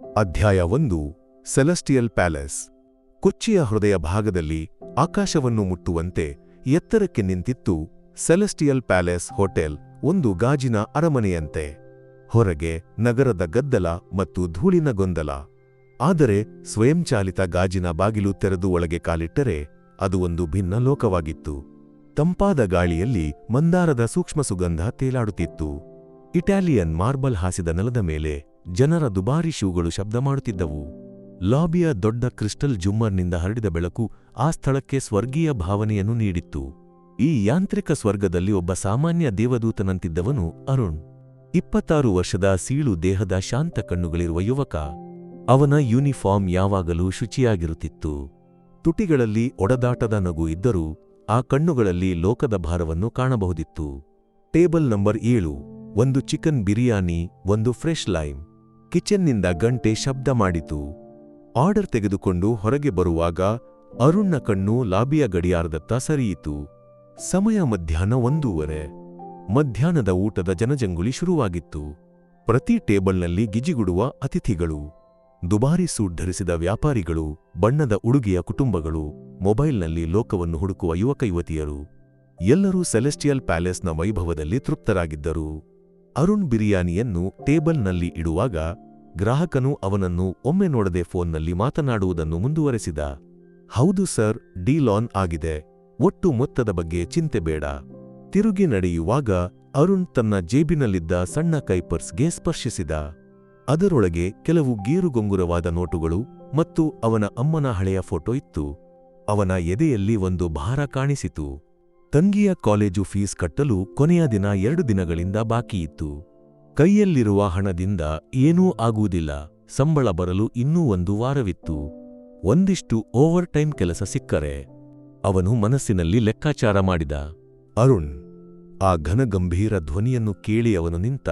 ಅಧ್ಯಾಯ ಒಂದು, celestial palace. ಕೊಚ್ಚಿಯ ಹೃದಯ ಭಾಗದಲ್ಲಿ ಆಕಾಶವನ್ನು ಮುಟ್ಟುವಂತೆ ಎತ್ತರಕ್ಕೆ ನಿಂತಿತ್ತು ಸೆಲೆಸ್ಟಿಯಲ್ ಪ್ಯಾಲೇಸ್ ಹೋಟೆಲ್, ಒಂದು ಗಾಜಿನ ಅರಮನೆಯಂತೆ. ಹೊರಗೆ ನಗರದ ಗದ್ದಲ ಮತ್ತು ಧೂಳಿನ ಗೊಂದಲ. ಆದರೆ ಸ್ವಯಂಚಾಲಿತ ಗಾಜಿನ ಬಾಗಿಲು ತೆರೆದು ಒಳಗೆ ಕಾಲಿಟ್ಟರೆ ಅದು ಒಂದು ಭಿನ್ನ ಲೋಕವಾಗಿತ್ತು. ತಂಪಾದ ಗಾಳಿಯಲ್ಲಿ ಮಂದಾರದ ಸೂಕ್ಷ್ಮ ಸುಗಂಧ ತೇಲಾಡುತ್ತಿತ್ತು. ಇಟಾಲಿಯನ್ ಮಾರ್ಬಲ್ ಹಾಸಿದ ನೆಲದ ಮೇಲೆ ಜನರ ದುಬಾರಿ ಶೂಗಳು ಶಬ್ದ ಮಾಡುತ್ತಿದ್ದವು. ಲಾಬಿಯ ದೊಡ್ಡ ಕ್ರಿಸ್ಟಲ್ ಜುಮ್ಮರ್ನಿಂದ ಹರಡಿದ ಬೆಳಕು ಆ ಸ್ಥಳಕ್ಕೆ ಸ್ವರ್ಗೀಯ ಭಾವನೆಯನ್ನು ನೀಡಿತ್ತು. ಈ ಯಾಂತ್ರಿಕ ಸ್ವರ್ಗದಲ್ಲಿ ಒಬ್ಬ ಸಾಮಾನ್ಯ ದೇವದೂತನಂತಿದ್ದವನು ಅರುಣ್. ಇಪ್ಪತ್ತಾರು ವರ್ಷದ ಸೀಳು ದೇಹದ ಶಾಂತ ಕಣ್ಣುಗಳಿರುವ ಯುವಕ. ಅವನ ಯೂನಿಫಾರ್ಮ್ ಯಾವಾಗಲೂ ಶುಚಿಯಾಗಿರುತ್ತಿತ್ತು. ತುಟಿಗಳಲ್ಲಿ ಒಡದಾಟದ ನಗು ಇದ್ದರೂ ಆ ಕಣ್ಣುಗಳಲ್ಲಿ ಲೋಕದ ಭಾರವನ್ನು ಕಾಣಬಹುದಿತ್ತು. ಟೇಬಲ್ ನಂಬರ್ ಏಳು, ಒಂದು ಚಿಕನ್ ಬಿರಿಯಾನಿ, ಒಂದು ಫ್ರೆಶ್ ಲೈಮ್. ಕಿಚನ್ನಿಂದ ಗಂಟೆ ಶಬ್ದ ಮಾಡಿತು. ಆರ್ಡರ್ ತೆಗೆದುಕೊಂಡು ಹೊರಗೆ ಬರುವಾಗ ಅರುಣ್ನ ಕಣ್ಣು ಲಾಬಿಯ ಗಡಿಯಾರದತ್ತ ಸರಿಯಿತು. ಸಮಯ ಮಧ್ಯಾಹ್ನ ಒಂದೂವರೆ. ಮಧ್ಯಾಹ್ನದ ಊಟದ ಜನಜಂಗುಳಿ ಶುರುವಾಗಿತ್ತು. ಪ್ರತಿ ಟೇಬಲ್ನಲ್ಲಿ ಗಿಜಿಗುಡುವ ಅತಿಥಿಗಳು, ದುಬಾರಿ ಸೂಟ್ ಧರಿಸಿದ ವ್ಯಾಪಾರಿಗಳು, ಬಣ್ಣದ ಉಡುಗೆಯ ಕುಟುಂಬಗಳು, ಮೊಬೈಲ್ನಲ್ಲಿ ಲೋಕವನ್ನು ಹುಡುಕುವ ಯುವಕ ಯುವತಿಯರು, ಎಲ್ಲರೂ ಸೆಲೆಸ್ಟಿಯಲ್ ಪ್ಯಾಲೇಸ್ನ ವೈಭವದಲ್ಲಿ ತೃಪ್ತರಾಗಿದ್ದರು. ಅರುಣ್ ಬಿರಿಯಾನಿಯನ್ನು ಟೇಬಲ್ನಲ್ಲಿ ಇಡುವಾಗ ಗ್ರಾಹಕನು ಅವನನ್ನು ಒಮ್ಮೆ ನೋಡದೆ ಫೋನ್ನಲ್ಲಿ ಮಾತನಾಡುವುದನ್ನು ಮುಂದುವರೆಸಿದ. ಹೌದು ಸರ್ ಡೀಲಾನ್ ಆಗಿದೆ. ಒಟ್ಟು ಮೊತ್ತದ ಬಗ್ಗೆ ಚಿಂತೆ ಬೇಡ. ತಿರುಗಿ ನಡೆಯುವಾಗ ಅರುಣ್ ತನ್ನ ಜೇಬಿನಲ್ಲಿದ್ದ ಸಣ್ಣ ಕೈಪರ್ಸ್ಗೆ ಸ್ಪರ್ಶಿಸಿದ. ಅದರೊಳಗೆ ಕೆಲವು ಗೀರುಗೊಂಗುರವಾದ ನೋಟುಗಳು ಮತ್ತು ಅವನ ಅಮ್ಮನ ಹಳೆಯ ಫೋಟೋ ಇತ್ತು. ಅವನ ಎದೆಯಲ್ಲಿ ಒಂದು ಭಾರ ಕಾಣಿಸಿತು. ತಂಗಿಯ ಕಾಲೇಜು ಫೀಸ್ ಕಟ್ಟಲು ಕೊನೆಯ ದಿನ ಎರಡು ದಿನಗಳಿಂದ ಬಾಕಿಯಿತ್ತು ಕೈಯಲ್ಲಿರುವ ಹಣದಿಂದ ಏನೂ ಆಗುವುದಿಲ್ಲ, ಸಂಬಳ ಬರಲು ಇನ್ನೂ ಒಂದು ವಾರವಿತ್ತು. ಒಂದಿಷ್ಟು ಓವರ್ ಟೈಮ್ ಕೆಲಸ ಸಿಕ್ಕರೆ, ಅವನು ಮನಸ್ಸಿನಲ್ಲಿ ಲೆಕ್ಕಾಚಾರ ಮಾಡಿದ. ಅರುಣ್, ಆ ಘನಗಂಭೀರ ಧ್ವನಿಯನ್ನು ಕೇಳಿ ಅವನು ನಿಂತ,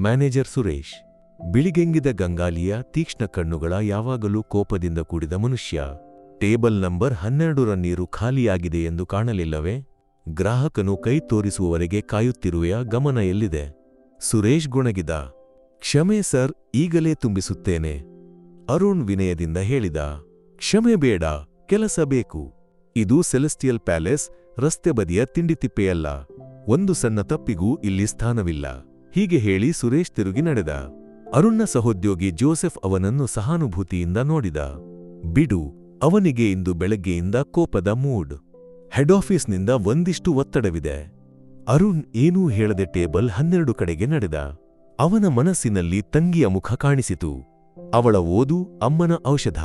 ಮ್ಯಾನೇಜರ್ ಸುರೇಶ್, ಬಿಳಿಗೆಂಗಿದ ಗಂಗಾಲಿಯ ತೀಕ್ಷ್ಣ ಕಣ್ಣುಗಳ ಯಾವಾಗಲೂ ಕೋಪದಿಂದ ಕೂಡಿದ ಮನುಷ್ಯ, ಟೇಬಲ್ ನಂಬರ್ ಹನ್ನೆರಡರ ನೀರು ಖಾಲಿಯಾಗಿದೆ ಎಂದು ಕಾಣಲಿಲ್ಲವೇ? ಗ್ರಾಹಕನು ಕೈ ತೋರಿಸುವವರೆಗೆ ಕಾಯುತ್ತಿರುವೆಯ ಗಮನ ಎಲ್ಲಿದೆ? ಸುರೇಶ್ ಗುಣಗಿದ. ಕ್ಷಮೆ ಸರ್, ಈಗಲೇ ತುಂಬಿಸುತ್ತೇನೆ. ಅರುಣ್ ವಿನಯದಿಂದ ಹೇಳಿದ. ಕ್ಷಮೆ ಬೇಡ, ಕೆಲಸ ಬೇಕು. ಇದು ಸೆಲೆಸ್ಟಿಯಲ್ ಪ್ಯಾಲೇಸ್, ರಸ್ತೆ ಬದಿಯ ತಿಂಡಿತಿಪ್ಪೆಯಲ್ಲ ಒಂದು ಸಣ್ಣ ತಪ್ಪಿಗೂ ಇಲ್ಲಿ ಸ್ಥಾನವಿಲ್ಲ. ಹೀಗೆ ಹೇಳಿ ಸುರೇಶ್ ತಿರುಗಿ ನಡೆದ. ಅರುಣ್ನ ಸಹೋದ್ಯೋಗಿ ಜೋಸೆಫ್ ಅವನನ್ನು ಸಹಾನುಭೂತಿಯಿಂದ ನೋಡಿದ. ಬಿಡು, ಅವನಿಗೆ ಇಂದು ಬೆಳಗ್ಗೆಯಿಂದ ಕೋಪದ ಮೂಡ್. ಹೆಡ್ ಆಫೀಸ್ನಿಂದ ಒಂದಿಷ್ಟು ಒತ್ತಡವಿದೆ. ಅರುಣ್ ಏನೂ ಹೇಳದೆ ಟೇಬಲ್ ಹನ್ನೆರಡು ಕಡೆಗೆ ನಡೆದ. ಅವನ ಮನಸ್ಸಿನಲ್ಲಿ ತಂಗಿಯ ಮುಖ ಕಾಣಿಸಿತು. ಅವಳ ಓದು, ಅಮ್ಮನ ಔಷಧ.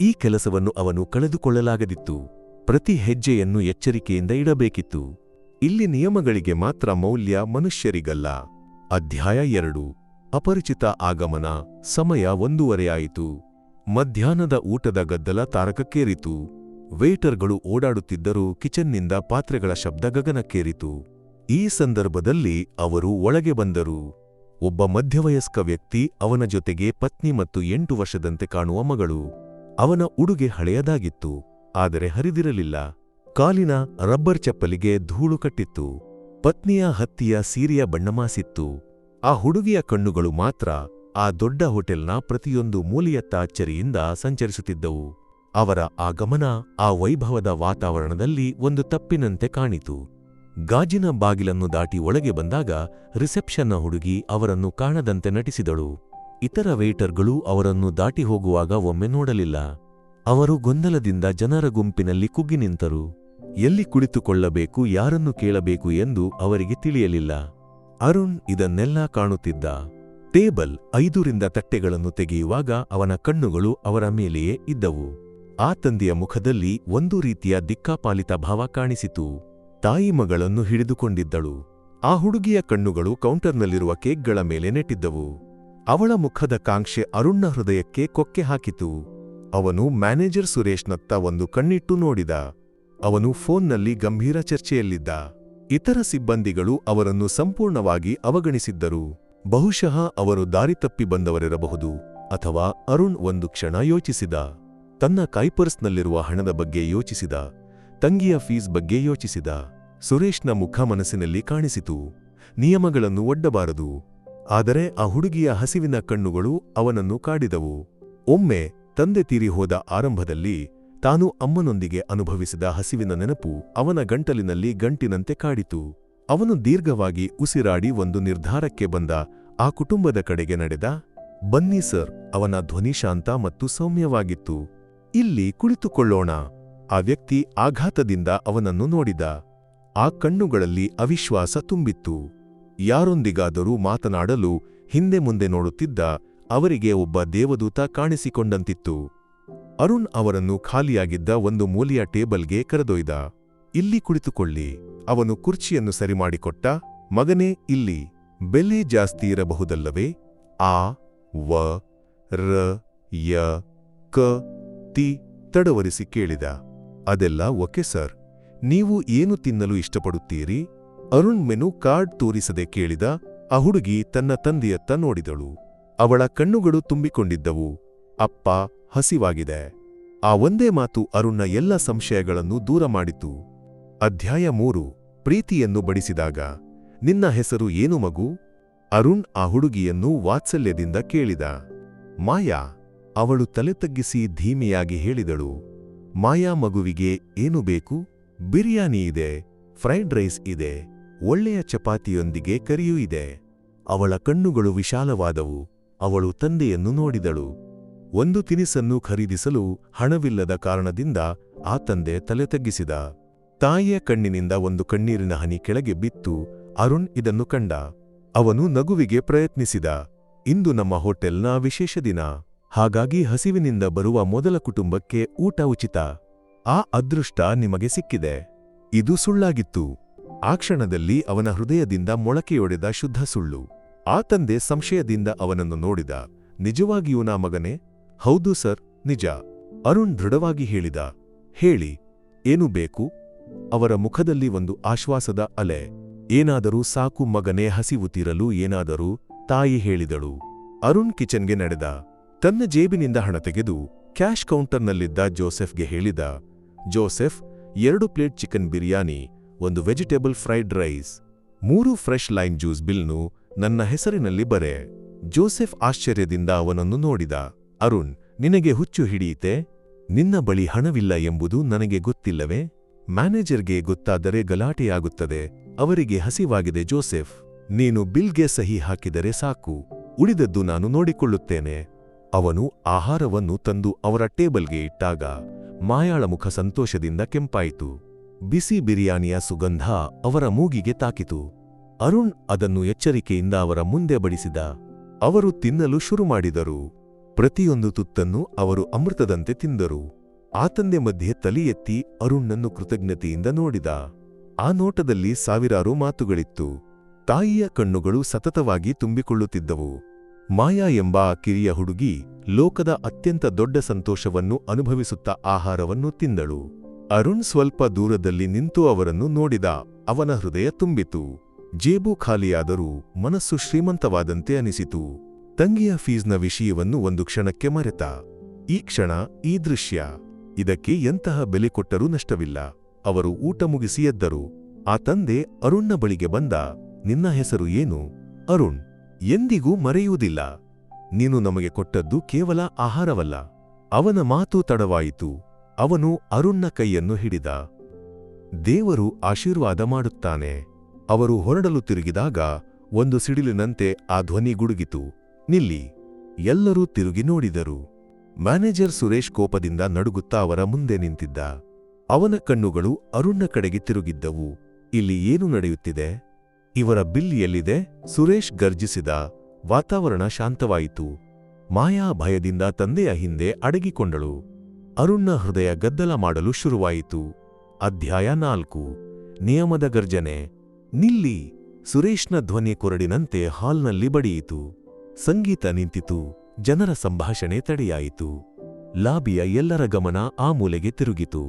ಈ ಕೆಲಸವನ್ನು ಅವನು ಕಳೆದುಕೊಳ್ಳಲಾಗದಿತ್ತು. ಪ್ರತಿ ಹೆಜ್ಜೆಯನ್ನು ಎಚ್ಚರಿಕೆಯಿಂದ ಇಡಬೇಕಿತ್ತು. ಇಲ್ಲಿ ನಿಯಮಗಳಿಗೆ ಮಾತ್ರ ಮೌಲ್ಯ ಮನುಷ್ಯರಿಗಲ್ಲ. ಅಧ್ಯಾಯ ಎರಡು. ಅಪರಿಚಿತ ಆಗಮನ. ಸಮಯ ಒಂದೂವರೆಯಾಯಿತು ಮಧ್ಯಾಹ್ನದ ಊಟದ ಗದ್ದಲ ತಾರಕಕ್ಕೇರಿತು. ವೇಟರ್ಗಳು ಓಡಾಡುತ್ತಿದ್ದರೂ ಕಿಚನ್ನಿಂದ ಪಾತ್ರೆಗಳ ಶಬ್ದ ಗಗನಕ್ಕೇರಿತು. ಈ ಸಂದರ್ಭದಲ್ಲಿ ಅವರು ಒಳಗೆ ಬಂದರು. ಒಬ್ಬ ಮಧ್ಯವಯಸ್ಕ ವ್ಯಕ್ತಿ ಅವನ ಜೊತೆಗೆ ಪತ್ನಿ ಮತ್ತು ಎಂಟು ವರ್ಷದಂತೆ ಕಾಣುವ ಮಗಳು. ಅವನ ಉಡುಗೆ ಹಳೆಯದಾಗಿತ್ತು, ಆದರೆ ಹರಿದಿರಲಿಲ್ಲ. ಕಾಲಿನ ರಬ್ಬರ್ ಚಪ್ಪಲಿಗೆ ಧೂಳು ಕಟ್ಟಿತ್ತು. ಪತ್ನಿಯ ಹತ್ತಿಯ ಸೀರೆಯ ಬಣ್ಣಮಾಸಿತ್ತು ಆ ಹುಡುಗಿಯ ಕಣ್ಣುಗಳು ಮಾತ್ರ ಆ ದೊಡ್ಡ ಹೋಟೆಲ್ನ ಪ್ರತಿಯೊಂದು ಮೂಲೆಯತ್ತ ಅಚ್ಚರಿಯಿಂದ ಸಂಚರಿಸುತ್ತಿದ್ದವು. ಅವರ ಆಗಮನ ಆ ವೈಭವದ ವಾತಾವರಣದಲ್ಲಿ ಒಂದು ತಪ್ಪಿನಂತೆ ಕಾಣಿತು. ಗಾಜಿನ ಬಾಗಿಲನ್ನು ದಾಟಿ ಒಳಗೆ ಬಂದಾಗ ರಿಸೆಪ್ಷನ್ನ ಹುಡುಗಿ ಅವರನ್ನು ಕಾಣದಂತೆ ನಟಿಸಿದಳು. ಇತರ ವೇಟರ್ಗಳು ಅವರನ್ನು ದಾಟಿ ಹೋಗುವಾಗ ಒಮ್ಮೆ ನೋಡಲಿಲ್ಲ. ಅವರು ಗೊಂದಲದಿಂದ ಜನರ ಗುಂಪಿನಲ್ಲಿ ಕುಗ್ಗಿ ನಿಂತರು. ಎಲ್ಲಿ ಕುಳಿತುಕೊಳ್ಳಬೇಕು, ಯಾರನ್ನು ಕೇಳಬೇಕು ಎಂದು ಅವರಿಗೆ ತಿಳಿಯಲಿಲ್ಲ. ಅರುಣ್ ಇದನ್ನೆಲ್ಲ ಕಾಣುತ್ತಿದ್ದ. ಟೇಬಲ್ ಐದರಿಂದ ತಟ್ಟೆಗಳನ್ನು ತೆಗೆಯುವಾಗ ಅವನ ಕಣ್ಣುಗಳು ಅವರ ಮೇಲೆಯೇ ಇದ್ದವು. ಆ ತಂದೆಯ ಮುಖದಲ್ಲಿ ಒಂದು ರೀತಿಯ ದಿಕ್ಕಾಪಾಲಿತ ಭಾವ ಕಾಣಿಸಿತು. ತಾಯಿ ಮಗಳನ್ನು ಹಿಡಿದುಕೊಂಡಿದ್ದಳು. ಆ ಹುಡುಗಿಯ ಕಣ್ಣುಗಳು ಕೌಂಟರ್ನಲ್ಲಿರುವ ಕೇಕ್ಗಳ ಮೇಲೆ ನೆಟ್ಟಿದ್ದವು. ಅವಳ ಮುಖದ ಕಾಂಕ್ಷೆ ಅರುಣ್ನ ಹೃದಯಕ್ಕೆ ಕೊಕ್ಕೆ ಹಾಕಿತು. ಅವನು ಮ್ಯಾನೇಜರ್ ಸುರೇಶ್ನತ್ತ ಒಂದು ಕಣ್ಣಿಟ್ಟು ನೋಡಿದ. ಅವನು ಫೋನ್ನಲ್ಲಿ ಗಂಭೀರ ಚರ್ಚೆಯಲ್ಲಿದ್ದ. ಇತರ ಸಿಬ್ಬಂದಿಗಳು ಅವರನ್ನು ಸಂಪೂರ್ಣವಾಗಿ ಅವಗಣಿಸಿದ್ದರು. ಬಹುಶಃ ಅವರು ದಾರಿ ತಪ್ಪಿ ಬಂದವರಿರಬಹುದು, ಅಥವಾ ಅರುಣ್ ಒಂದು ಕ್ಷಣ ಯೋಚಿಸಿದ. ತನ್ನ ಕೈಪರ್ಸ್ನಲ್ಲಿರುವ ಹಣದ ಬಗ್ಗೆ ಯೋಚಿಸಿದ, ತಂಗಿಯ ಫೀಸ್ ಬಗ್ಗೆ ಯೋಚಿಸಿದ, ಸುರೇಶ್ನ ಮುಖ ಮನಸ್ಸಿನಲ್ಲಿ ಕಾಣಿಸಿತು, ನಿಯಮಗಳನ್ನು ಒಡ್ಡಬಾರದು. ಆದರೆ ಆ ಹುಡುಗಿಯ ಹಸಿವಿನ ಕಣ್ಣುಗಳು ಅವನನ್ನು ಕಾಡಿದವು. ಒಮ್ಮೆ ತಂದೆ ತೀರಿ ಹೋದ ಆರಂಭದಲ್ಲಿ ತಾನು ಅಮ್ಮನೊಂದಿಗೆ ಅನುಭವಿಸಿದ ಹಸಿವಿನ ನೆನಪು ಅವನ ಗಂಟಲಿನಲ್ಲಿ ಗಂಟಿನಂತೆ ಕಾಡಿತು. ಅವನು ದೀರ್ಘವಾಗಿ ಉಸಿರಾಡಿ ಒಂದು ನಿರ್ಧಾರಕ್ಕೆ ಬಂದ, ಆ ಕುಟುಂಬದ ಕಡೆಗೆ ನಡೆದ, ಬನ್ನಿ ಸರ್, ಅವನ ಧ್ವನಿ ಶಾಂತ ಮತ್ತು ಸೌಮ್ಯವಾಗಿತ್ತು. ಇಲ್ಲಿ ಕುಳಿತುಕೊಳ್ಳೋಣ. ಆ ವ್ಯಕ್ತಿ ಆಘಾತದಿಂದ ಅವನನ್ನು ನೋಡಿದ. ಆ ಕಣ್ಣುಗಳಲ್ಲಿ ಅವಿಶ್ವಾಸ ತುಂಬಿತ್ತು. ಯಾರೊಂದಿಗಾದರೂ ಮಾತನಾಡಲು ಹಿಂದೆ ಮುಂದೆ ನೋಡುತ್ತಿದ್ದ ಅವರಿಗೆ ಒಬ್ಬ ದೇವದೂತ ಕಾಣಿಸಿಕೊಂಡಂತಿತ್ತು. ಅರುಣ್ ಅವರನ್ನು ಖಾಲಿಯಾಗಿದ್ದ ಒಂದು ಮೂಲೆಯ ಟೇಬಲ್ಗೆ ಕರೆದೊಯ್ದ. ಇಲ್ಲಿ ಕುಳಿತುಕೊಳ್ಳಿ. ಅವನು ಕುರ್ಚಿಯನ್ನು ಸರಿಮಾಡಿಕೊಟ್ಟ. ಮಗನೇ, ಇಲ್ಲಿ. ಬೆಲೆ ಜಾಸ್ತಿ ಇರಬಹುದಲ್ಲವೇ? ಆ, ವ, ರ, ಯ, ಕ ತಿ ತಡವರಿಸಿ ಕೇಳಿದ, ಅದೆಲ್ಲ ಓಕೆ ಸರ್. ನೀವು ಏನು ತಿನ್ನಲು ಇಷ್ಟಪಡುತ್ತೀರಿ? ಅರುಣ್ ಮೆನು ಕಾರ್ಡ್ ತೋರಿಸದೆ ಕೇಳಿದ, ಆ ಹುಡುಗಿ ತನ್ನ ತಂದೆಯತ್ತ ನೋಡಿದಳು. ಅವಳ ಕಣ್ಣುಗಳು ತುಂಬಿಕೊಂಡಿದ್ದವು. ಅಪ್ಪ, ಹಸಿವಾಗಿದೆ. ಆ ಒಂದೇ ಮಾತು ಅರುಣ್ನ ಎಲ್ಲ ಸಂಶಯಗಳನ್ನು ದೂರ ಮಾಡಿತು. ಅಧ್ಯಾಯ ಮೂರು, ಪ್ರೀತಿಯನ್ನು ಬಡಿಸಿದಾಗ, ನಿನ್ನ ಹೆಸರು ಏನು ಮಗು? ಅರುಣ್ ಆ ಹುಡುಗಿಯನ್ನು ವಾತ್ಸಲ್ಯದಿಂದ ಕೇಳಿದ, ಮಾಯಾ. ಅವಳು ತಲೆ ತಗ್ಗಿಸಿ ಧೀಮೆಯಾಗಿ ಹೇಳಿದಳು, ಮಾಯಾ ಮಗುವಿಗೆ ಏನು ಬೇಕು? ಬಿರಿಯಾನಿ ಇದೆ, ಫ್ರೈಡ್ ರೈಸ್ ಇದೆ, ಒಳ್ಳೆಯ ಚಪಾತಿಯೊಂದಿಗೆ ಕರಿಯೂ ಇದೆ. ಅವಳ ಕಣ್ಣುಗಳು ವಿಶಾಲವಾದವು, ಅವಳು ತಂದೆಯನ್ನು ನೋಡಿದಳು. ಒಂದು ತಿನಿಸನ್ನು ಖರೀದಿಸಲು ಹಣವಿಲ್ಲದ ಕಾರಣದಿಂದ ಆ ತಂದೆ ತಲೆ ತಗ್ಗಿಸಿದ ತಾಯಿಯ ಕಣ್ಣಿನಿಂದ ಒಂದು ಕಣ್ಣೀರಿನ ಹನಿ ಕೆಳಗೆ ಬಿತ್ತು, ಅರುಣ್ ಇದನ್ನು ಕಂಡ. ಅವನು ನಗುವಿಗೆ ಪ್ರಯತ್ನಿಸಿದ, ಇಂದು ನಮ್ಮ ಹೋಟೆಲ್ನ ವಿಶೇಷ ದಿನ. ಹಾಗಾಗಿ ಹಸಿವಿನಿಂದ ಬರುವ ಮೊದಲ ಕುಟುಂಬಕ್ಕೆ ಊಟ ಉಚಿತ. ಆ ಅದೃಷ್ಟ ನಿಮಗೆ ಸಿಕ್ಕಿದೆ. ಇದು ಸುಳ್ಳಾಗಿತ್ತು. ಆ ಕ್ಷಣದಲ್ಲಿ ಅವನ ಹೃದಯದಿಂದ ಮೊಳಕೆಯೊಡೆದ ಶುದ್ಧ ಸುಳ್ಳು. ಆ ತಂದೆ ಸಂಶಯದಿಂದ ಅವನನ್ನು ನೋಡಿದ. ನಿಜವಾಗಿಯೂ ನಾ ಮಗನೇ? ಹೌದು ಸರ್, ನಿಜ. ಅರುಣ್ ದೃಢವಾಗಿ ಹೇಳಿದ. ಹೇಳಿ, ಏನು ಬೇಕು? ಅವರ ಮುಖದಲ್ಲಿ ಒಂದು ಆಶ್ವಾಸದ ಅಲೆ. ಏನಾದರೂ ಸಾಕು ಮಗನೇ ಹಸಿವು ತೀರಲು ಏನಾದರೂ ತಾಯಿ ಹೇಳಿದಳು. ಅರುಣ್ ಕಿಚನ್ಗೆ ನಡೆದ. ತನ್ನ ಜೇಬಿನಿಂದ ಹಣ ತೆಗೆದು ಕ್ಯಾಶ್ ಕೌಂಟರ್ನಲ್ಲಿದ್ದ ಜೋಸೆಫ್ಗೆ ಹೇಳಿದ, ಜೋಸೆಫ್, ಎರಡು ಪ್ಲೇಟ್ ಚಿಕನ್ ಬಿರಿಯಾನಿ, ಒಂದು ವೆಜಿಟೇಬಲ್ ಫ್ರೈಡ್ ರೈಸ್, ಮೂರು ಫ್ರೆಶ್ ಲೈಮ್ ಜ್ಯೂಸ್ ಬಿಲ್ನು ನನ್ನ ಹೆಸರಿನಲ್ಲಿ ಬರೆ. ಜೋಸೆಫ್ ಆಶ್ಚರ್ಯದಿಂದ ಅವನನ್ನು ನೋಡಿದ, ಅರುಣ್, ನಿನಗೆ ಹುಚ್ಚು ಹಿಡಿಯಿತೆ? ನಿನ್ನ ಬಳಿ ಹಣವಿಲ್ಲ ಎಂಬುದು ನನಗೆ ಗೊತ್ತಿಲ್ಲವೇ? ಮ್ಯಾನೇಜರ್ಗೆ ಗೊತ್ತಾದರೆ ಗಲಾಟೆಯಾಗುತ್ತದೆ, ಅವರಿಗೆ ಹಸಿವಾಗಿದೆ ಜೋಸೆಫ್. ನೀನು ಬಿಲ್ಗೆ ಸಹಿ ಹಾಕಿದರೆ ಸಾಕು. ಉಳಿದದ್ದು ನಾನು ನೋಡಿಕೊಳ್ಳುತ್ತೇನೆ. ಅವನು ಆಹಾರವನ್ನು ತಂದು ಅವರ ಟೇಬಲ್ಗೆ ಇಟ್ಟಾಗ ಮಾಯಾಳ ಮುಖ ಸಂತೋಷದಿಂದ ಕೆಂಪಾಯಿತು. ಬಿಸಿ ಬಿರಿಯಾನಿಯ ಸುಗಂಧ ಅವರ ಮೂಗಿಗೆ ತಾಕಿತು. ಅರುಣ್ ಅದನ್ನು ಎಚ್ಚರಿಕೆಯಿಂದ ಅವರ ಮುಂದೆ ಬಡಿಸಿದ. ಅವರು ತಿನ್ನಲು ಶುರು ಮಾಡಿದರು. ಪ್ರತಿಯೊಂದು ತುತ್ತನ್ನು ಅವರು ಅಮೃತದಂತೆ ತಿಂದರು. ಆತಂದೆ ಮಧ್ಯೆ ತಲೆಯೆತ್ತಿ ಅರುಣ್ನನ್ನು ಕೃತಜ್ಞತೆಯಿಂದ ನೋಡಿದ. ಆ ನೋಟದಲ್ಲಿ ಸಾವಿರಾರು ಮಾತುಗಳಿತ್ತು. ತಾಯಿಯ ಕಣ್ಣುಗಳು ಸತತವಾಗಿ ತುಂಬಿಕೊಳ್ಳುತ್ತಿದ್ದವು. ಮಾಯಾ ಎಂಬ ಕಿರಿಯ ಹುಡುಗಿ ಲೋಕದ ಅತ್ಯಂತ ದೊಡ್ಡ ಸಂತೋಷವನ್ನು ಅನುಭವಿಸುತ್ತಾ ಆಹಾರವನ್ನು ತಿಂದಳು. ಅರುಣ್ ಸ್ವಲ್ಪ ದೂರದಲ್ಲಿ ನಿಂತು ಅವರನ್ನು ನೋಡಿದ ಅವನ ಹೃದಯ ತುಂಬಿತು. ಜೇಬು ಖಾಲಿಯಾದರೂ ಮನಸ್ಸು ಶ್ರೀಮಂತವಾದಂತೆ ಅನಿಸಿತು. ತಂಗಿಯ ಫೀಸ್ನ ವಿಷಯವನ್ನು ಒಂದು ಕ್ಷಣಕ್ಕೆ ಮರೆತ. ಈ ಕ್ಷಣ, ಈ ದೃಶ್ಯ. ಇದಕ್ಕೆ ಎಂತಹ ಬೆಲೆ ಕೊಟ್ಟರೂ ನಷ್ಟವಿಲ್ಲ. ಅವರು ಊಟ ಮುಗಿಸಿ ಎದ್ದರು. ಆ ತಂದೆ ಅರುಣ್ನ ಬಳಿಗೆ ಬಂದ. ನಿನ್ನ ಹೆಸರು ಏನು? ಅರುಣ್. ಎಂದಿಗೂ ಮರೆಯುವುದಿಲ್ಲ. ನೀನು ನಮಗೆ ಕೊಟ್ಟದ್ದು ಕೇವಲ ಆಹಾರವಲ್ಲ. ಅವನ ಮಾತು ತಡವಾಯಿತು. ಅವನು ಅರುಣ್ನ ಕೈಯನ್ನು ಹಿಡಿದ. ದೇವರು ಆಶೀರ್ವಾದ ಮಾಡುತ್ತಾನೆ. ಅವರು ಹೊರಡಲು ತಿರುಗಿದಾಗ ಒಂದು ಸಿಡಿಲಿನಂತೆ ಆ ಧ್ವನಿ ಗುಡುಗಿತು. ನಿಲ್ಲಿ. ಎಲ್ಲರೂ ತಿರುಗಿ ನೋಡಿದರು. ಮ್ಯಾನೇಜರ್ ಸುರೇಶ್ ಕೋಪದಿಂದ ನಡುಗುತ್ತಾ ಅವರ ಮುಂದೆ ನಿಂತಿದ್ದ. ಅವನ ಕಣ್ಣುಗಳು ಅರುಣ್ನ ಕಡೆಗೆ ತಿರುಗಿದ್ದವು. ಇಲ್ಲಿ ಏನು ನಡೆಯುತ್ತಿದೆ? ಇವರ ಬಿಲ್ ಎಲ್ಲಿದೆ ಸುರೇಶ್ ಗರ್ಜಿಸಿದ ವಾತಾವರಣ ಶಾಂತವಾಯಿತು. ಮಾಯಾ ಭಯದಿಂದ ತಂದೆಯ ಹಿಂದೆ ಅಡಗಿಕೊಂಡಳು. ಅರುಣ್ನ ಹೃದಯ ಗದ್ದಲ ಮಾಡಲು ಶುರುವಾಯಿತು. ಅಧ್ಯಾಯ ನಾಲ್ಕು. ನಿಯಮದ ಗರ್ಜನೆ. ನಿಲ್ಲಿ. ಸುರೇಶ್ನ ಧ್ವನಿ ಕೊರಡಿನಂತೆ ಹಾಲ್ನಲ್ಲಿ ಬಡಿಯಿತು. ಸಂಗೀತ ನಿಂತಿತು. ಜನರ ಸಂಭಾಷಣೆ ತಡೆಯಾಯಿತು. ಲಾಬಿಯ ಎಲ್ಲರ ಗಮನ ಆ ಮೂಲೆಗೆ ತಿರುಗಿತು.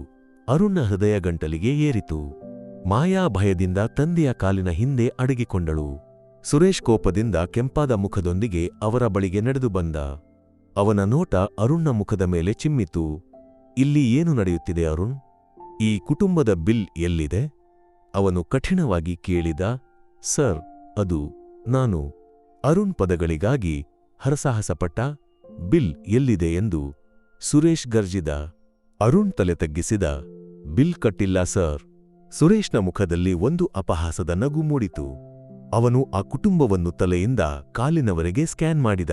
ಅರುಣ್ನ ಹೃದಯ ಗಂಟಲಿಗೆ ಏರಿತು. ಮಾಯಾ ಭಯದಿಂದ ತಂದೆಯ ಕಾಲಿನ ಹಿಂದೆ ಅಡಗಿಕೊಂಡಳು. ಸುರೇಶ್ ಕೋಪದಿಂದ ಕೆಂಪಾದ ಮುಖದೊಂದಿಗೆ ಅವರ ಬಳಿಗೆ ನಡೆದು ಬಂದ. ಅವನ ನೋಟ ಅರುಣ್ನ ಮುಖದ ಮೇಲೆ ಚಿಮ್ಮಿತು. ಇಲ್ಲಿ ಏನು ನಡೆಯುತ್ತಿದೆ ಅರುಣ್? ಈ ಕುಟುಂಬದ ಬಿಲ್ ಎಲ್ಲಿದೆ? ಅವನು ಕಠಿಣವಾಗಿ ಕೇಳಿದ, ಸರ್, ಅದು ನಾನು. ಅರುಣ್ ಪದಗಳಿಗಾಗಿ ಹರಸಾಹಸಪಟ್ಟ, ಬಿಲ್ ಎಲ್ಲಿದೆ ಎಂದು ಸುರೇಶ್ ಗರ್ಜಿದ. ಅರುಣ್ ತಲೆ ತಗ್ಗಿಸಿದ, ಬಿಲ್ ಕಟ್ಟಿಲ್ಲ, ಸರ್. ಸುರೇಶ್ನ ಮುಖದಲ್ಲಿ ಒಂದು ಅಪಹಾಸದ ನಗು ಮೂಡಿತು. ಅವನು ಆ ಕುಟುಂಬವನ್ನು ತಲೆಯಿಂದ ಕಾಲಿನವರೆಗೆ ಸ್ಕ್ಯಾನ್ ಮಾಡಿದ.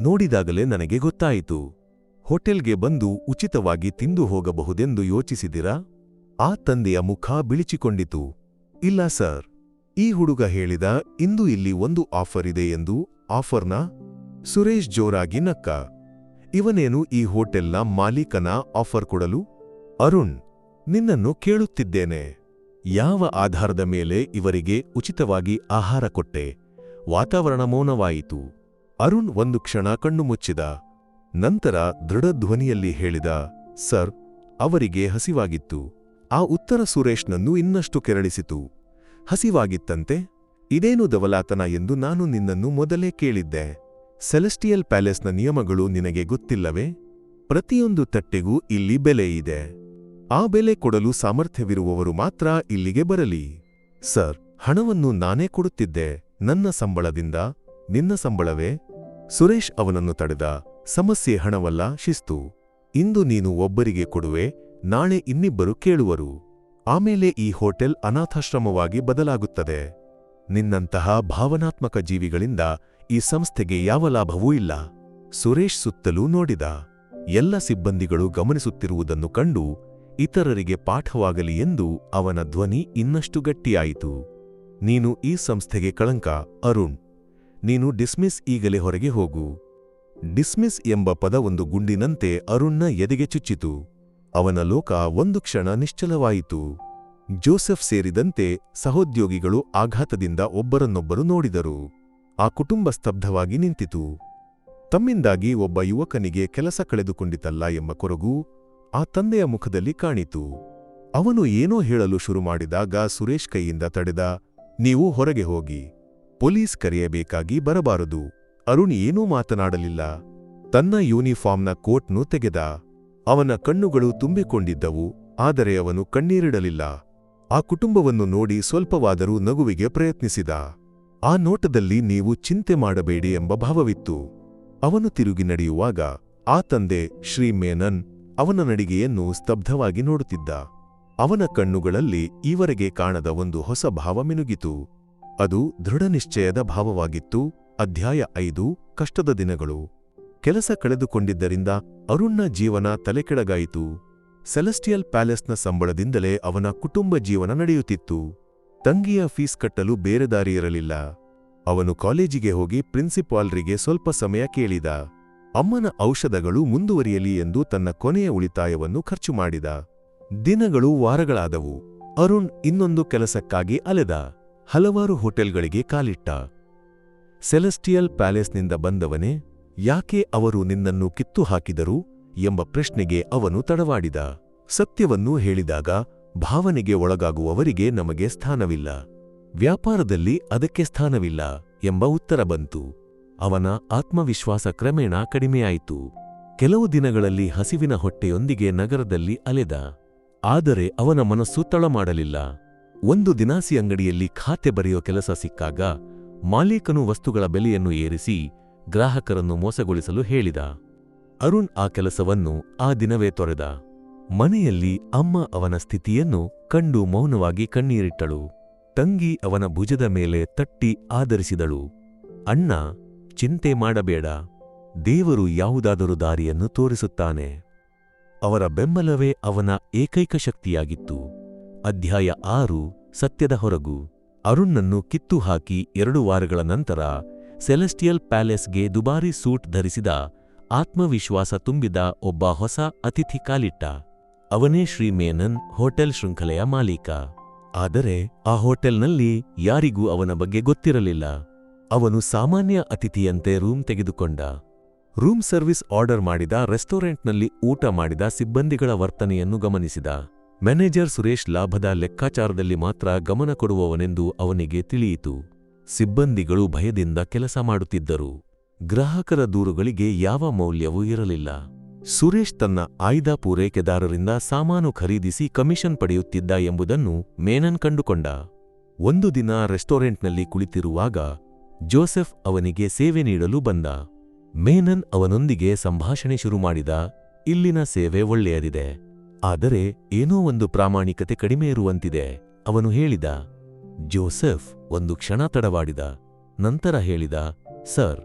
ನೋಡಿದಾಗಲೇ ನನಗೆ ಗೊತ್ತಾಯಿತು. ಹೋಟೆಲ್ಗೆ ಬಂದು ಉಚಿತವಾಗಿ ತಿಂದು ಹೋಗಬಹುದೆಂದು ಯೋಚಿಸಿದಿರಾ? ಆ ತಂದೆಯ ಮುಖ ಬಿಳಿಚಿಕೊಂಡಿತು. ಇಲ್ಲ ಸರ್. ಈ ಹುಡುಗ ಹೇಳಿದ, ಇಂದು ಇಲ್ಲಿ ಒಂದು ಆಫರ್ ಇದೆ ಎಂದು. ಆಫರ್ನ? ಸುರೇಶ್ ಜೋರಾಗಿ ನಕ್ಕ. ಇವನೇನು ಈ ಹೋಟೆಲ್ನ ಮಾಲೀಕನ ಆಫರ್ ಕೊಡಲು? ಅರುಣ್, ನಿನ್ನನ್ನು ಕೇಳುತ್ತಿದ್ದೇನೆ. ಯಾವ ಆಧಾರದ ಮೇಲೆ ಇವರಿಗೆ ಉಚಿತವಾಗಿ ಆಹಾರ ಕೊಟ್ಟೆ? ವಾತಾವರಣ ಮೌನವಾಯಿತು. ಅರುಣ್ ಒಂದು ಕ್ಷಣ ಕಣ್ಣು ಮುಚ್ಚಿದ. ನಂತರ ದೃಢಧ್ವನಿಯಲ್ಲಿ ಹೇಳಿದ, ಸರ್, ಅವರಿಗೆ ಹಸಿವಾಗಿತ್ತು. ಆ ಉತ್ತರ ಸುರೇಶ್ನನ್ನು ಇನ್ನಷ್ಟು ಕೆರಳಿಸಿತು. ಹಸಿವಾಗಿತ್ತಂತೆ? ಇದೇನು ದವಲಾತನ ಎಂದು ನಾನು ನಿನ್ನನ್ನು ಮೊದಲೇ ಕೇಳಿದ್ದೆ. ಸೆಲೆಸ್ಟಿಯಲ್ ಪ್ಯಾಲೇಸ್ನ ನಿಯಮಗಳು ನಿನಗೆ ಗೊತ್ತಿಲ್ಲವೇ? ಪ್ರತಿಯೊಂದು ತಟ್ಟೆಗೂ ಇಲ್ಲಿ ಬೆಲೆ ಇದೆ. ಆ ಬೆಲೆ ಕೊಡಲು ಸಾಮರ್ಥ್ಯವಿರುವವರು ಮಾತ್ರ ಇಲ್ಲಿಗೆ ಬರಲಿ. ಸರ್, ಹಣವನ್ನು ನಾನೇ ಕೊಡುತ್ತಿದ್ದೆ. ನನ್ನ ಸಂಬಳದಿಂದ, ನಿನ್ನ ಸಂಬಳವೇ? ಸುರೇಶ್ ಅವನನ್ನು ತಡೆದ. ಸಮಸ್ಯೆ ಹಣವಲ್ಲ, ಶಿಸ್ತು. ಇಂದು ನೀನು ಒಬ್ಬರಿಗೆ ಕೊಡುವೆ, ನಾಳೆ ಇನ್ನಿಬ್ಬರು ಕೇಳುವರು. ಆಮೇಲೆ ಈ ಹೋಟೆಲ್ ಅನಾಥಾಶ್ರಮವಾಗಿ ಬದಲಾಗುತ್ತದೆ. ನಿನ್ನಂತಹ ಭಾವನಾತ್ಮಕ ಜೀವಿಗಳಿಂದ ಈ ಸಂಸ್ಥೆಗೆ ಯಾವ ಲಾಭವೂ ಇಲ್ಲ. ಸುರೇಶ್ ಸುತ್ತಲೂ ನೋಡಿದ. ಎಲ್ಲ ಸಿಬ್ಬಂದಿಗಳು ಗಮನಿಸುತ್ತಿರುವುದನ್ನು ಕಂಡು ಇತರರಿಗೆ ಪಾಠವಾಗಲಿ ಎಂದು ಅವನ ಧ್ವನಿ ಇನ್ನಷ್ಟು ಗಟ್ಟಿಯಾಯಿತು. ನೀನು ಈ ಸಂಸ್ಥೆಗೆ ಕಳಂಕ, ಅರುಣ್. ನೀನು ಡಿಸ್ಮಿಸ್ ಈಗಲೇ ಹೊರಗೆ ಹೋಗು. ಡಿಸ್ಮಿಸ್ ಎಂಬ ಪದ ಒಂದು ಗುಂಡಿನಂತೆ ಅರುಣ್ನ ಎದೆಗೆ ಚುಚ್ಚಿತು. ಅವನ ಲೋಕ ಒಂದು ಕ್ಷಣ ನಿಶ್ಚಲವಾಯಿತು. ಜೋಸೆಫ್ ಸೇರಿದಂತೆ ಸಹೋದ್ಯೋಗಿಗಳು ಆಘಾತದಿಂದ ಒಬ್ಬರನ್ನೊಬ್ಬರು ನೋಡಿದರು. ಆ ಕುಟುಂಬ ಸ್ತಬ್ಧವಾಗಿ ನಿಂತಿತು. ತಮ್ಮಿಂದಾಗಿ ಒಬ್ಬ ಯುವಕನಿಗೆ ಕೆಲಸ ಕಳೆದುಕೊಂಡಿತಲ್ಲ ಎಂಬ ಕೊರಗು ಆ ತಂದೆಯ ಮುಖದಲ್ಲಿ ಕಾಣಿತು. ಅವನು ಏನೋ ಹೇಳಲು ಶುರು ಮಾಡಿದಾಗ ಸುರೇಶ್ ಕೈಯಿಂದ ತಡೆದ, ನೀವು ಹೊರಗೆ ಹೋಗಿ. ಪೊಲೀಸ್ ಕರೆಯಬೇಕಾಗಿ ಬರಬಾರದು. ಅರುಣ್ ಏನೂ ಮಾತನಾಡಲಿಲ್ಲ. ತನ್ನ ಯೂನಿಫಾರ್ಮ್ನ ಕೋಟ್ನು ತೆಗೆದ. ಅವನ ಕಣ್ಣುಗಳು ತುಂಬಿಕೊಂಡಿದ್ದವು, ಆದರೆ ಅವನು ಕಣ್ಣೀರಿಡಲಿಲ್ಲ. ಆ ಕುಟುಂಬವನ್ನು ನೋಡಿ ಸ್ವಲ್ಪವಾದರೂ ನಗುವಿಗೆ ಪ್ರಯತ್ನಿಸಿದ. ಆ ನೋಟದಲ್ಲಿ ನೀವು ಚಿಂತೆ ಮಾಡಬೇಡಿ ಎಂಬ ಭಾವವಿತ್ತು. ಅವನು ತಿರುಗಿ ನಡೆಯುವಾಗ, ಆ ತಂದೆ ಶ್ರೀ ಮೇನನ್ ಅವನ ನಡಿಗೆಯನ್ನು ಸ್ತಬ್ಧವಾಗಿ ನೋಡುತ್ತಿದ್ದ. ಅವನ ಕಣ್ಣುಗಳಲ್ಲಿ ಈವರೆಗೆ ಕಾಣದ ಒಂದು ಹೊಸ ಭಾವ ಮಿನುಗಿತು. ಅದು ದೃಢನಿಶ್ಚಯದ ಭಾವವಾಗಿತ್ತು. ಅಧ್ಯಾಯ ಐದು, ಕಷ್ಟದ ದಿನಗಳು. ಕೆಲಸ ಕಳೆದುಕೊಂಡಿದ್ದರಿಂದ ಅರುಣ್ನ ಜೀವನ ತಲೆಕೆಳಗಾಯಿತು. ಸೆಲೆಸ್ಟಿಯಲ್ ಪ್ಯಾಲೆಸ್ನ ಸಂಬಳದಿಂದಲೇ ಅವನ ಕುಟುಂಬ ಜೀವನ ನಡೆಯುತ್ತಿತ್ತು. ತಂಗಿಯ ಫೀಸ್ ಕಟ್ಟಲು ಬೇರೆ ದಾರಿಯಿರಲಿಲ್ಲ. ಅವನು ಕಾಲೇಜಿಗೆ ಹೋಗಿ ಪ್ರಿನ್ಸಿಪಾಲ್ರಿಗೆ ಸ್ವಲ್ಪ ಸಮಯ ಕೇಳಿದ. ಅಮ್ಮನ ಔಷಧಗಳು ಮುಂದುವರಿಯಲಿ ಎಂದು ತನ್ನ ಕೊನೆಯ ಉಳಿತಾಯವನ್ನು ಖರ್ಚು ಮಾಡಿದ. ದಿನಗಳು ವಾರಗಳಾದವು. ಅರುಣ್ ಇನ್ನೊಂದು ಕೆಲಸಕ್ಕಾಗಿ ಅಲೆದ. ಹಲವಾರು ಹೋಟೆಲ್ಗಳಿಗೆ ಕಾಲಿಟ್ಟ. ಸೆಲೆಸ್ಟಿಯಲ್ ಪ್ಯಾಲೇಸ್ನಿಂದ ಬಂದವನೇ, ಯಾಕೆ ಅವರು ನಿನ್ನನ್ನು ಕಿತ್ತು ಹಾಕಿದರು ಎಂಬ ಪ್ರಶ್ನೆಗೆ ಅವನು ತಡವಾಡಿದ. ಸತ್ಯವನ್ನು ಹೇಳಿದಾಗ ಭಾವನೆಗೆ ಒಳಗಾಗುವವರಿಗೆ ನಮಗೆ ಸ್ಥಾನವಿಲ್ಲ. ವ್ಯಾಪಾರದಲ್ಲಿ ಅದಕ್ಕೆ ಸ್ಥಾನವಿಲ್ಲ ಎಂಬ ಉತ್ತರ ಬಂತು. ಅವನ ಆತ್ಮವಿಶ್ವಾಸ ಕ್ರಮೇಣ ಕಡಿಮೆಯಾಯಿತು. ಕೆಲವು ದಿನಗಳಲ್ಲಿ ಹಸಿವಿನ ಹೊಟ್ಟೆಯೊಂದಿಗೆ ನಗರದಲ್ಲಿ ಅಲೆದ. ಆದರೆ ಅವನ ಮನಸ್ಸು ತಳಮಾಡಲಿಲ್ಲ. ಒಂದು ದಿನಾಸಿ ಅಂಗಡಿಯಲ್ಲಿ ಖಾತೆ ಬರೆಯೋ ಕೆಲಸ ಸಿಕ್ಕಾಗ ಮಾಲೀಕನು ವಸ್ತುಗಳ ಬೆಲೆಯನ್ನು ಏರಿಸಿ ಗ್ರಾಹಕರನ್ನು ಮೋಸಗೊಳಿಸಲು ಹೇಳಿದ. ಅರುಣ್ ಆ ಕೆಲಸವನ್ನು ಆ ದಿನವೇ ತೊರೆದ. ಮನೆಯಲ್ಲಿ ಅಮ್ಮ ಅವನ ಸ್ಥಿತಿಯನ್ನು ಕಂಡು ಮೌನವಾಗಿ ಕಣ್ಣೀರಿಟ್ಟಳು. ತಂಗಿ ಅವನ ಭುಜದ ಮೇಲೆ ತಟ್ಟಿ ಆಧರಿಸಿದಳು. ಅಣ್ಣ ಚಿಂತೆ ಮಾಡಬೇಡ. ದೇವರು ಯಾವುದಾದರೂ ದಾರಿಯನ್ನು ತೋರಿಸುತ್ತಾನೆ. ಅವರ ಬೆಂಬಲವೇ ಅವನ ಏಕೈಕ ಶಕ್ತಿಯಾಗಿತ್ತು. ಅಧ್ಯಾಯ ಆರು, ಸತ್ಯದ ಹೊರಗು. ಅರುಣ್ನನ್ನು ಕಿತ್ತು ಹಾಕಿ ಎರಡು ವಾರಗಳ ನಂತರ ಸೆಲೆಸ್ಟಿಯಲ್ ಪ್ಯಾಲೇಸ್ಗೆ ದುಬಾರಿ ಸೂಟ್ ಧರಿಸಿದ ಆತ್ಮವಿಶ್ವಾಸ ತುಂಬಿದ ಒಬ್ಬ ಹೊಸ ಅತಿಥಿ ಕಾಲಿಟ್ಟ. ಅವನೇ ಶ್ರೀ ಮೇನನ್ ಹೋಟೆಲ್ ಶೃಂಖಲೆಯ ಮಾಲೀಕ. ಆದರೆ ಆ ಹೋಟೆಲ್ನಲ್ಲಿ ಯಾರಿಗೂ ಅವನ ಬಗ್ಗೆ ಗೊತ್ತಿರಲಿಲ್ಲ. ಅವನು ಸಾಮಾನ್ಯ ಅತಿಥಿಯಂತೆ ರೂಮ್ ತೆಗೆದುಕೊಂಡ. ರೂಮ್ ಸರ್ವಿಸ್ ಆರ್ಡರ್ ಮಾಡಿದ ರೆಸ್ಟೋರೆಂಟ್ನಲ್ಲಿ ಊಟ ಮಾಡಿದ ಸಿಬ್ಬಂದಿಗಳ ವರ್ತನೆಯನ್ನು ಗಮನಿಸಿದ. ಮ್ಯಾನೇಜರ್ ಸುರೇಶ್ ಲಾಭದ ಲೆಕ್ಕಾಚಾರದಲ್ಲಿ ಮಾತ್ರ ಗಮನ ಕೊಡುವವನೆಂದು ಅವನಿಗೆ ತಿಳಿಯಿತು. ಸಿಬ್ಬಂದಿಗಳು ಭಯದಿಂದ ಕೆಲಸ ಮಾಡುತ್ತಿದ್ದರು. ಗ್ರಾಹಕರ ದೂರುಗಳಿಗೆ ಯಾವ ಮೌಲ್ಯವೂ ಇರಲಿಲ್ಲ. ಸುರೇಶ್ ತನ್ನ ಆಯ್ದ ಪೂರೈಕೆದಾರರಿಂದ ಸಾಮಾನು ಖರೀದಿಸಿ ಕಮಿಷನ್ ಪಡೆಯುತ್ತಿದ್ದ ಎಂಬುದನ್ನು ಮೇನನ್ ಕಂಡುಕೊಂಡ. ಒಂದು ದಿನ ರೆಸ್ಟೋರೆಂಟ್ನಲ್ಲಿ ಕುಳಿತಿರುವಾಗ ಜೋಸೆಫ್ ಅವನಿಗೆ ಸೇವೆ ನೀಡಲು ಬಂದ. ಮೇನನ್ ಅವನೊಂದಿಗೆ ಸಂಭಾಷಣೆ ಶುರು ಮಾಡಿದ. ಇಲ್ಲಿನ ಸೇವೆ ಒಳ್ಳೆಯದಿದೆ. ಆದರೆ ಏನೋ ಒಂದು ಪ್ರಾಮಾಣಿಕತೆ ಕಡಿಮೆ ಇರುವಂತಿದೆ, ಅವನು ಹೇಳಿದ. ಜೋಸೆಫ್ ಒಂದು ಕ್ಷಣ ತಡವಾಡಿದ. ನಂತರ ಹೇಳಿದ, ಸರ್,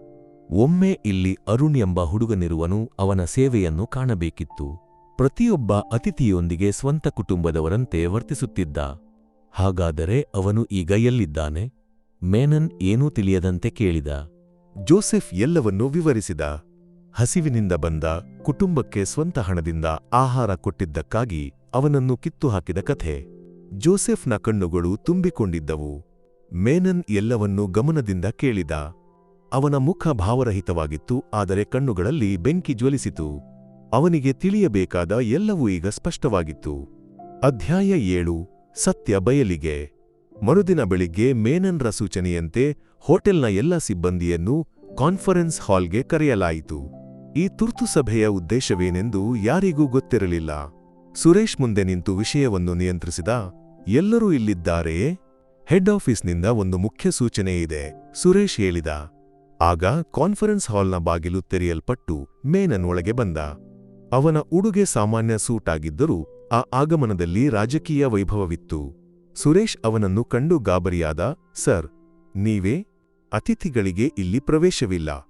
ಒಮ್ಮೆ ಇಲ್ಲಿ ಅರುಣ್ ಎಂಬ ಹುಡುಗನಿರುವನು ಅವನ ಸೇವೆಯನ್ನು ಕಾಣಬೇಕಿತ್ತು. ಪ್ರತಿಯೊಬ್ಬ ಅತಿಥಿಯೊಂದಿಗೆ ಸ್ವಂತ ಕುಟುಂಬದವರಂತೆ ವರ್ತಿಸುತ್ತಿದ್ದ. ಹಾಗಾದರೆ ಅವನು ಈಗ ಎಲ್ಲಿದ್ದಾನೆ? ಮೇನನ್ ಏನೂ ತಿಳಿಯದಂತೆ ಕೇಳಿದ. ಜೋಸೆಫ್ ಎಲ್ಲವನ್ನೂ ವಿವರಿಸಿದ. ಹಸಿವಿನಿಂದ ಬಂದ, ಕುಟುಂಬಕ್ಕೆ ಸ್ವಂತ ಹಣದಿಂದ ಆಹಾರ ಕೊಟ್ಟಿದ್ದಕ್ಕಾಗಿ ಅವನನ್ನು ಕಿತ್ತು ಹಾಕಿದ ಕಥೆ. ಜೋಸೆಫ್ನ ಕಣ್ಣುಗಳು ತುಂಬಿಕೊಂಡಿದ್ದವು. ಮೇನನ್ ಎಲ್ಲವನ್ನೂ ಗಮನದಿಂದ ಕೇಳಿದ. ಅವನ ಮುಖ ಭಾವರಹಿತವಾಗಿತ್ತು, ಆದರೆ ಕಣ್ಣುಗಳಲ್ಲಿ ಬೆಂಕಿ ಜ್ವಲಿಸಿತು. ಅವನಿಗೆ ತಿಳಿಯಬೇಕಾದ ಎಲ್ಲವೂ ಈಗ ಸ್ಪಷ್ಟವಾಗಿತ್ತು. ಅಧ್ಯಾಯ ಏಳು, ಸತ್ಯ ಬಯಲಿಗೆ. ಮರುದಿನ ಬೆಳಿಗ್ಗೆ ಮೇನನ್ರ ಸೂಚನೆಯಂತೆ ಹೋಟೆಲ್ನ ಎಲ್ಲ ಸಿಬ್ಬಂದಿಯನ್ನು ಕಾನ್ಫರೆನ್ಸ್ ಹಾಲ್ಗೆ ಕರೆಯಲಾಯಿತು. ಈ ತುರ್ತು ಸಭೆಯ ಉದ್ದೇಶವೇನೆಂದು ಯಾರಿಗೂ ಗೊತ್ತಿರಲಿಲ್ಲ. ಸುರೇಶ್ ಮುಂದೆ ನಿಂತು ವಿಷಯವನ್ನು ನಿಯಂತ್ರಿಸಿದ, ಎಲ್ಲರೂ ಇಲ್ಲಿದ್ದಾರೆಯೇ ಹೆಡ್ ಆಫೀಸ್ನಿಂದ ಒಂದು ಮುಖ್ಯ ಸೂಚನೆ ಇದೆ, ಸುರೇಶ್ ಹೇಳಿದ. ಆಗ ಕಾನ್ಫರೆನ್ಸ್ ಹಾಲ್ನ ಬಾಗಿಲು ತೆರೆಯಲ್ಪಟ್ಟು ಮೇನನ್ ಒಳಗೆ ಬಂದ. ಅವನ ಉಡುಗೆ ಸಾಮಾನ್ಯ ಸೂಟ್ ಆಗಿದ್ದರೂ ಆ ಆಗಮನದಲ್ಲಿ ರಾಜಕೀಯ ವೈಭವವಿತ್ತು. ಸುರೇಶ್ ಅವನನ್ನು ಕಂಡು ಗಾಬರಿಯಾದ, ಸರ್, ನೀವೇ ಅತಿಥಿಗಳಿಗೆ ಇಲ್ಲಿ ಪ್ರವೇಶವಿಲ್ಲ.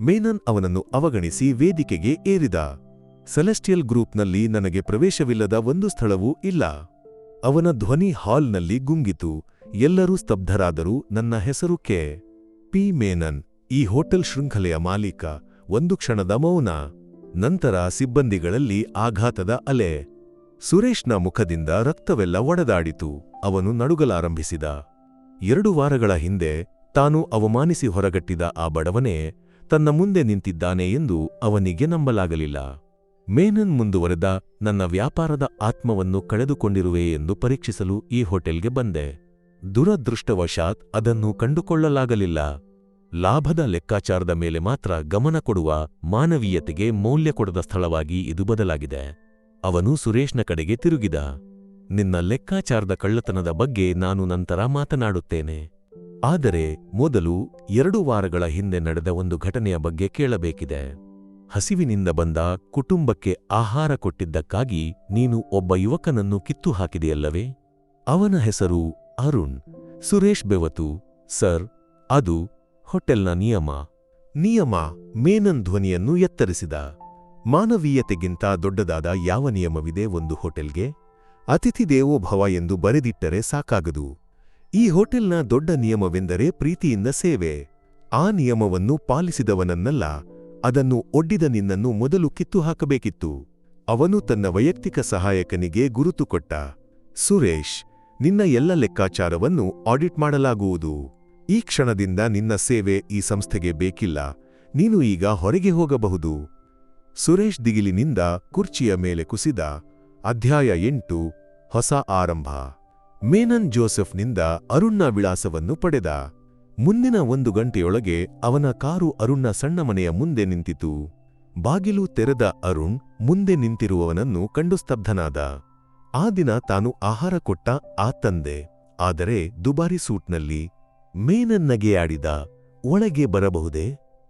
ಮೇನನ್ ಅವನನ್ನು ಅವಗಣಿಸಿ ವೇದಿಕೆಗೆ ಏರಿದ. ಸೆಲೆಸ್ಟಿಯಲ್ ಗ್ರೂಪ್ನಲ್ಲಿ ನನಗೆ ಪ್ರವೇಶವಿಲ್ಲದ ಒಂದು ಸ್ಥಳವೂ ಇಲ್ಲ. ಅವನ ಧ್ವನಿ ಹಾಲ್ನಲ್ಲಿ ಗುಂಗಿತು. ಎಲ್ಲರೂ ಸ್ತಬ್ಧರಾದರೂ ನನ್ನ ಹೆಸರು ಕೆ. ಪಿ. ಮೇನನ್. ಈ ಹೋಟೆಲ್ ಶೃಂಖಲೆಯ ಮಾಲೀಕ. ಒಂದು ಕ್ಷಣದ ಮೌನ. ನಂತರ ಸಿಬ್ಬಂದಿಗಳಲ್ಲಿ ಆಘಾತದ ಅಲೆ. ಸುರೇಶ್ನ ಮುಖದಿಂದ ರಕ್ತವೆಲ್ಲ ಒಡೆದಾಡಿತು. ಅವನು ನಡುಗಲಾರಂಭಿಸಿದ. ಎರಡು ವಾರಗಳ ಹಿಂದೆ ತಾನು ಅವಮಾನಿಸಿ ಹೊರಗಟ್ಟಿದ ಆ ಬಡವನೇ ತನ್ನ ಮುಂದೆ ನಿಂತಿದ್ದಾನೆ ಎಂದು ಅವನಿಗೆ ನಂಬಲಾಗಲಿಲ್ಲ. ಮೇನನ್ ಮುಂದುವರೆದ ನನ್ನ ವ್ಯಾಪಾರದ ಆತ್ಮವನ್ನು ಕಳೆದುಕೊಂಡಿರುವೆ ಎಂದು ಪರೀಕ್ಷಿಸಲು ಈ ಹೋಟೆಲ್ಗೆ ಬಂದೆ. ದುರದೃಷ್ಟವಶಾತ್ ಅದನ್ನು ಕಂಡುಕೊಳ್ಳಲಾಗಲಿಲ್ಲ. ಲಾಭದ ಲೆಕ್ಕಾಚಾರದ ಮೇಲೆ ಮಾತ್ರ ಗಮನ ಕೊಡುವ ಮಾನವೀಯತೆಗೆ ಮೌಲ್ಯ ಕೊಡದ ಸ್ಥಳವಾಗಿ ಇದು ಬದಲಾಗಿದೆ. ಅವನು ಸುರೇಶ್ನ ಕಡೆಗೆ ತಿರುಗಿದ. ನಿನ್ನ ಲೆಕ್ಕಾಚಾರದ ಕಳ್ಳತನದ ಬಗ್ಗೆ ನಾನು ನಂತರ ಮಾತನಾಡುತ್ತೇನೆ. ಆದರೆ ಮೊದಲು ಎರಡು ವಾರಗಳ ಹಿಂದೆ ನಡೆದ ಒಂದು ಘಟನೆಯ ಬಗ್ಗೆ ಕೇಳಬೇಕಿದೆ. ಹಸಿವಿನಿಂದ ಬಂದ ಕುಟುಂಬಕ್ಕೆ ಆಹಾರ ಕೊಟ್ಟಿದ್ದಕ್ಕಾಗಿ ನೀನು ಒಬ್ಬ ಯುವಕನನ್ನು ಕಿತ್ತು ಹಾಕಿದೆಯಲ್ಲವೇ ಅವನ ಹೆಸರು ಅರುಣ್, ಸುರೇಶ್ ಬೆವತು, ಸರ್, ಅದು ಹೋಟೆಲ್ನ ನಿಯಮ. ನಿಯಮ, ಮೇನನ್ ಧ್ವನಿಯನ್ನು ಎತ್ತರಿಸಿದ. ಮಾನವೀಯತೆಗಿಂತ ದೊಡ್ಡದಾದ ಯಾವ ನಿಯಮವಿದೆ ಒಂದು ಹೋಟೆಲ್ಗೆ? ಅತಿಥಿ ದೇವೋ ಭವ ಎಂದು ಬರೆದಿಟ್ಟರೆ ಸಾಕಾಗದು. ಈ ಹೋಟೆಲ್ನ ದೊಡ್ಡ ನಿಯಮವೆಂದರೆ ಪ್ರೀತಿಯಿಂದ ಸೇವೆ. ಆ ನಿಯಮವನ್ನು ಪಾಲಿಸಿದವನನ್ನಲ್ಲ, ಅದನ್ನು ಒಡ್ಡಿದ ನಿನ್ನನ್ನು ಮೊದಲು ಕಿತ್ತು ಹಾಕಬೇಕಿತ್ತು ಅವನು ತನ್ನ ವೈಯಕ್ತಿಕ ಸಹಾಯಕನಿಗೆ ಗುರುತು ಕೊಟ್ಟ. ಸುರೇಶ್, ನಿನ್ನ ಎಲ್ಲ ಲೆಕ್ಕಾಚಾರವನ್ನು ಆಡಿಟ್ ಮಾಡಲಾಗುವುದು. ಈ ಕ್ಷಣದಿಂದ ನಿನ್ನ ಸೇವೆ ಈ ಸಂಸ್ಥೆಗೆ ಬೇಕಿಲ್ಲ. ನೀನು ಈಗ ಹೊರಗೆ ಹೋಗಬಹುದು. ಸುರೇಶ್ ದಿಗಿಲಿನಿಂದ ಕುರ್ಚಿಯ ಮೇಲೆ ಕುಸಿದ. ಅಧ್ಯಾಯ ಎಂಟು ಹೊಸ ಆರಂಭ. ಮೇನನ್ ಜೋಸೆಫ್ನಿಂದ ಅರುಣ್ನ ವಿಳಾಸವನ್ನು ಪಡೆದ. ಮುಂದಿನ ಒಂದು ಗಂಟೆಯೊಳಗೆ ಅವನ ಕಾರು ಅರುಣ್ನ ಸಣ್ಣ ಮನೆಯ ಮುಂದೆ ನಿಂತಿತು. ಬಾಗಿಲು ತೆರೆದ ಅರುಣ್ ಮುಂದೆ ನಿಂತಿರುವವನನ್ನು ಕಂಡು ಸ್ತಬ್ಧನಾದ. ಆ ದಿನ ತಾನು ಆಹಾರ ಕೊಟ್ಟ ಆ ತಂದೆ. ಆದರೆ ದುಬಾರಿ ಸೂಟ್ನಲ್ಲಿ ಮೇನನ್ ನಗೆಯಾಡಿದ, ಒಳಗೆ ಬರಬಹುದೇ?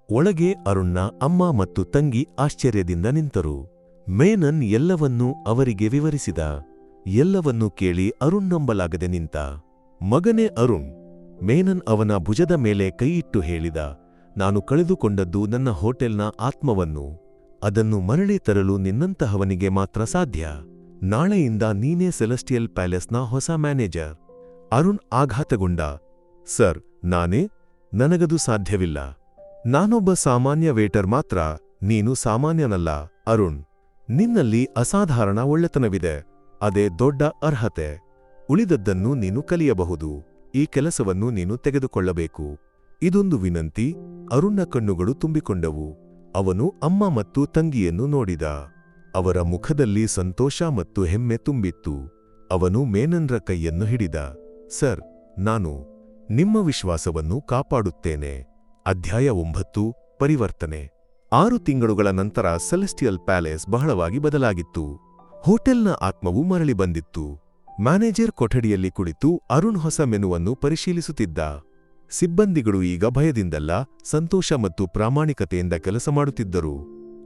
ಒಳಗೆ ಅರುಣ್ನ ಅಮ್ಮ ಮತ್ತು ತಂಗಿ ಆಶ್ಚರ್ಯದಿಂದ ನಿಂತರು. ಮೇನನ್ ಎಲ್ಲವನ್ನೂ ಅವರಿಗೆ ವಿವರಿಸಿದ. ಎಲ್ಲವನ್ನೂ ಕೇಳಿ ಅರುಣ್ ನಂಬಲಾಗದೆ ನಿಂತ. ಮಗನೇ ಅರುಣ್, ಮೇನನ್ ಅವನ ಭುಜದ ಮೇಲೆ ಕೈಯಿಟ್ಟು ಹೇಳಿದ, ನಾನು ಕಳೆದುಕೊಂಡದ್ದು ನನ್ನ ಹೋಟೆಲ್ನ ಆತ್ಮವನ್ನು. ಅದನ್ನು ಮರಳಿ ತರಲು ನಿನ್ನಂತಹವನಿಗೆ ಮಾತ್ರ ಸಾಧ್ಯ. ನಾಳೆಯಿಂದ ನೀನೇ ಸೆಲೆಸ್ಟಿಯಲ್ ಪ್ಯಾಲೇಸ್ನ ಹೊಸ ಮ್ಯಾನೇಜರ್. ಅರುಣ್ ಆಘಾತಗೊಂಡ, ಸರ್, ನಾನೇ? ನನಗದು ಸಾಧ್ಯವಿಲ್ಲ. ನಾನೊಬ್ಬ ಸಾಮಾನ್ಯ ವೇಟರ್ ಮಾತ್ರ, ನೀನು ಸಾಮಾನ್ಯನಲ್ಲ, ಅರುಣ್. ನಿನ್ನಲ್ಲಿ ಅಸಾಧಾರಣ ಒಳ್ಳೆತನವಿದೆ. ಅದೇ ದೊಡ್ಡ ಅರ್ಹತೆ. ಉಳಿದದ್ದನ್ನು ನೀನು ಕಲಿಯಬಹುದು, ಈ ಕೆಲಸವನ್ನು ನೀನು ತೆಗೆದುಕೊಳ್ಳಬೇಕು. ಇದೊಂದು ವಿನಂತಿ, ಅರುಣ್ನ ಕಣ್ಣುಗಳು ತುಂಬಿಕೊಂಡವು. ಅವನು ಅಮ್ಮ ಮತ್ತು ತಂಗಿಯನ್ನು ನೋಡಿದ. ಅವರ ಮುಖದಲ್ಲಿ ಸಂತೋಷ ಮತ್ತು ಹೆಮ್ಮೆ ತುಂಬಿತ್ತು. ಅವನು ಮೇನನ್ರ ಕೈಯನ್ನು ಹಿಡಿದ. ಸರ್, ನಾನು ನಿಮ್ಮ ವಿಶ್ವಾಸವನ್ನು ಕಾಪಾಡುತ್ತೇನೆ. ಅಧ್ಯಾಯ ಒಂಬತ್ತು, ಪರಿವರ್ತನೆ. ಆರು ತಿಂಗಳುಗಳ ನಂತರ ಸೆಲೆಸ್ಟಿಯಲ್ ಪ್ಯಾಲೇಸ್ ಬಹಳವಾಗಿ ಬದಲಾಗಿತ್ತು. ಹೋಟೆಲ್ನ ಆತ್ಮವು ಮರಳಿ ಬಂದಿತ್ತು. ಮ್ಯಾನೇಜರ್ ಕೊಠಡಿಯಲ್ಲಿ ಕುಳಿತು ಅರುಣ್ ಹೊಸ ಮೆನುವನ್ನು ಪರಿಶೀಲಿಸುತ್ತಿದ್ದ. ಸಿಬ್ಬಂದಿಗಳು ಈಗ ಭಯದಿಂದಲ್ಲ, ಸಂತೋಷ ಮತ್ತು ಪ್ರಾಮಾಣಿಕತೆಯಿಂದ ಕೆಲಸ ಮಾಡುತ್ತಿದ್ದರು.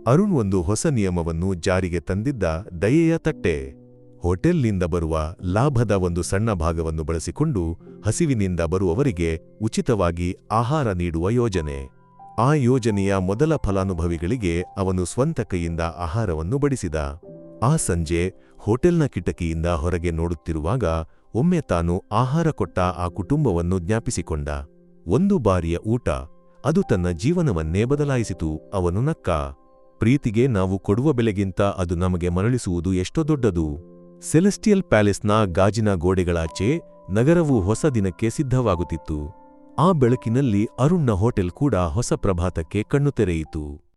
ಅರುಣ್ ಒಂದು ಹೊಸ ನಿಯಮವನ್ನು ಜಾರಿಗೆ ತಂದಿದ್ದ ದಯೆಯ ತಟ್ಟೆ. ಹೋಟೆಲ್ನಿಂದ ಬರುವ ಲಾಭದ ಒಂದು ಸಣ್ಣ ಭಾಗವನ್ನು ಬಳಸಿಕೊಂಡು ಹಸಿವಿನಿಂದ ಬರುವವರಿಗೆ ಉಚಿತವಾಗಿ ಆಹಾರ ನೀಡುವ ಯೋಜನೆ. ಆ ಯೋಜನೆಯ ಮೊದಲ ಫಲಾನುಭವಿಗಳಿಗೆ ಅವನು ಸ್ವಂತ ಕೈಯಿಂದ ಆಹಾರವನ್ನು ಬಡಿಸಿದ. ಆ ಸಂಜೆ ಹೋಟೆಲ್ನ ಕಿಟಕಿಯಿಂದ ಹೊರಗೆ ನೋಡುತ್ತಿರುವಾಗ ಒಮ್ಮೆ ತಾನು ಆಹಾರ ಕೊಟ್ಟ ಆ ಕುಟುಂಬವನ್ನು ಜ್ಞಾಪಿಸಿಕೊಂಡ. ಒಂದು ಬಾರಿಯ ಊಟ, ಅದು ತನ್ನ ಜೀವನವನ್ನೇ ಬದಲಾಯಿಸಿತು. ಅವನು ನಕ್ಕ, ಪ್ರೀತಿಗೆ ನಾವು ಕೊಡುವ ಬೆಲೆಗಿಂತ ಅದು ನಮಗೆ ಮರಳಿಸುವುದು ಎಷ್ಟೋ ದೊಡ್ಡದು. ಸೆಲೆಸ್ಟಿಯಲ್ ಪ್ಯಾಲೇಸ್ನ ಗಾಜಿನ ಗೋಡೆಗಳಾಚೆ ನಗರವು ಹೊಸ ದಿನಕ್ಕೆ ಸಿದ್ಧವಾಗುತ್ತಿತ್ತು. ಆ ಬೆಳಕಿನಲ್ಲಿ ಅರುಣ್ನ ಹೋಟೆಲ್ ಕೂಡ ಹೊಸ ಪ್ರಭಾತಕ್ಕೆ ಕಣ್ಣು ತೆರೆಯಿತು.